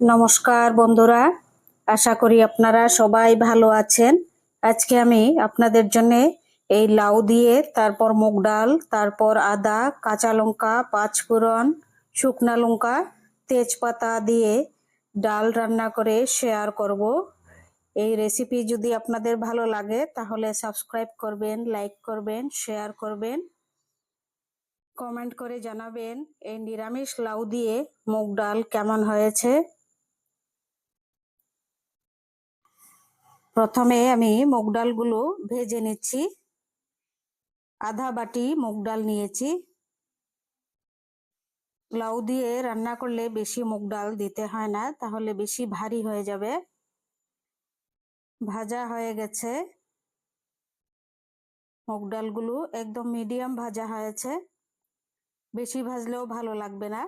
নমস্কার বন্ধুরা, আশা করি আপনারা সবাই ভালো আছেন। আজকে আমি আপনাদের জন্য এই লাউ দিয়ে তারপর মুগ ডাল, তারপর আদা, কাঁচা লঙ্কা, পাঁচফোড়ন, শুকনা লঙ্কা, তেজপাতা দিয়ে ডাল রান্না করে শেয়ার করব। এই রেসিপি যদি আপনাদের ভালো লাগে, তাহলে সাবস্ক্রাইব করবেন লাইক করবেন শেয়ার করবেন। কমেন্ট করে জানাবেন এই নিরামিষ লাউ দিয়ে মুগ ডাল কেমন হয়েছে। প্রথমে আমি মুগ ডালগুলো ভেজে নিচ্ছি। আধা বাটি মুগ ডাল নিয়েছি। লাউ দিয়ে রান্না করলে বেশি মুগ ডাল দিতে হয় না, তাহলে বেশি ভারী হয়ে যাবে। ভাজা হয়ে গেছে। মুগ ডালগুলো একদম মিডিয়াম ভাজা হয়েছে। বেশি ভাজলেও ভালো লাগবে না।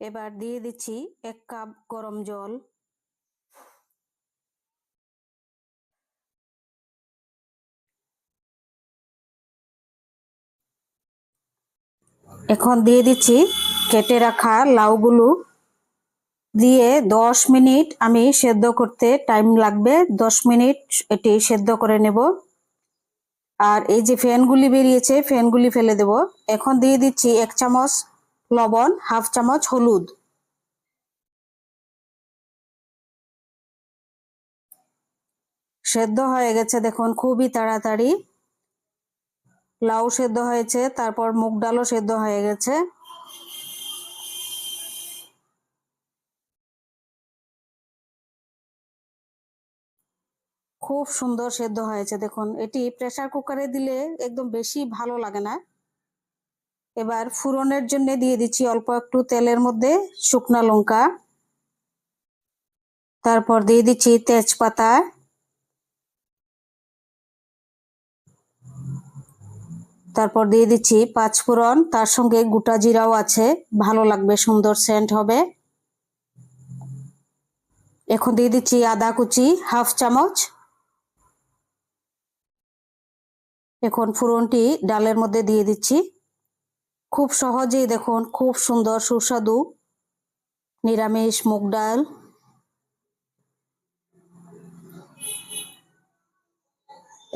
এবার দিয়ে দিচ্ছি এক কাপ গরম জল। এখন দিয়ে দিচ্ছি কেটে রাখা লাউগুলো। দিয়ে দশ মিনিট আমি সেদ্ধ করতে টাইম লাগবে। দশ মিনিট এটি সেদ্ধ করে নেব। আর এই যে ফ্যানগুলি বেরিয়েছে, ফ্যানগুলি ফেলে দেব। এখন দিয়ে দিচ্ছি এক চামচ লবণ, হাফ চামচ হলুদ। সেদ্ধ হয়ে গেছে দেখুন, খুবই তাড়াতাড়ি। লাউ সেদ্ধ হয়েছে, তারপর মুগ ডালও সেদ্ধ হয়ে গেছে। খুব সুন্দর সেদ্ধ হয়েছে, দেখুন। এটি প্রেসার কুকারে দিলে একদম বেশি ভালো লাগে না। এবার ফুরনের জন্য দিয়ে দিচ্ছি অল্প একটু তেলের মধ্যে শুকনা লঙ্কা। তারপর দিয়ে দিচ্ছি তেজপাতা। তারপর দিয়ে দিচ্ছি পাঁচফোড়ন তার সঙ্গে গোটা জিরাও আছে। ভালো লাগবে, সুন্দর সেন্ট হবে। এখন দিয়ে দিচ্ছি আদা কুচি, হাফ চামচ। এখন ফুরনটি ডালের মধ্যে দিয়ে দিচ্ছি। খুব সহজেই দেখুন, খুব সুন্দর, সুস্বাদু। নিরামিষ মুগ ডাল।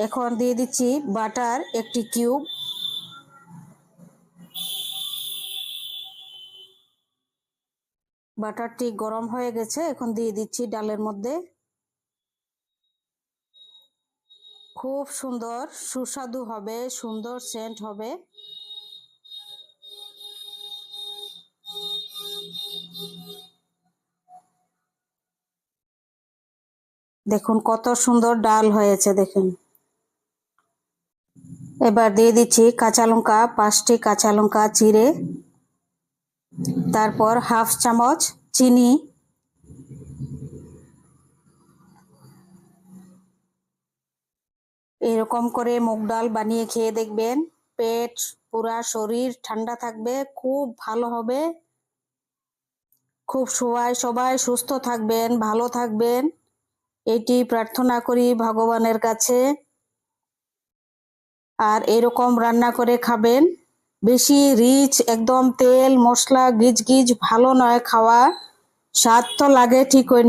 এখন দিয়ে দিচ্ছি বাটার একটি কিউব। বাটারটি গরম হয়ে গেছে, এখন দিয়ে দিচ্ছি ডালের মধ্যে। খুব সুন্দর, সুস্বাদু হবে, সুন্দর সেন্ট হবে। দেখুন কত সুন্দর ডাল হয়েছে, দেখুন। এবার দিয়ে দিচ্ছি কাঁচা লঙ্কা, পাঁচটি কাঁচা লঙ্কা চিড়ে তারপর হাফ চামচ চিনি। এরকম করে মুগ ডাল বানিয়ে খেয়ে দেখবেন পেট, পুরা শরীর ঠান্ডা থাকবে, খুব ভালো হবে। খুব সবাই সবাই সুস্থ থাকবেন, ভালো থাকবেন। এটি প্রার্থনা করি ভগবানের কাছে। আর এরকম রান্না করে খাবেন। বেশি রিচ, একদম তেল, মশলা গিজ গিজ ভালো নয় খাওয়া। স্বাদ তো লাগে ঠিক ওই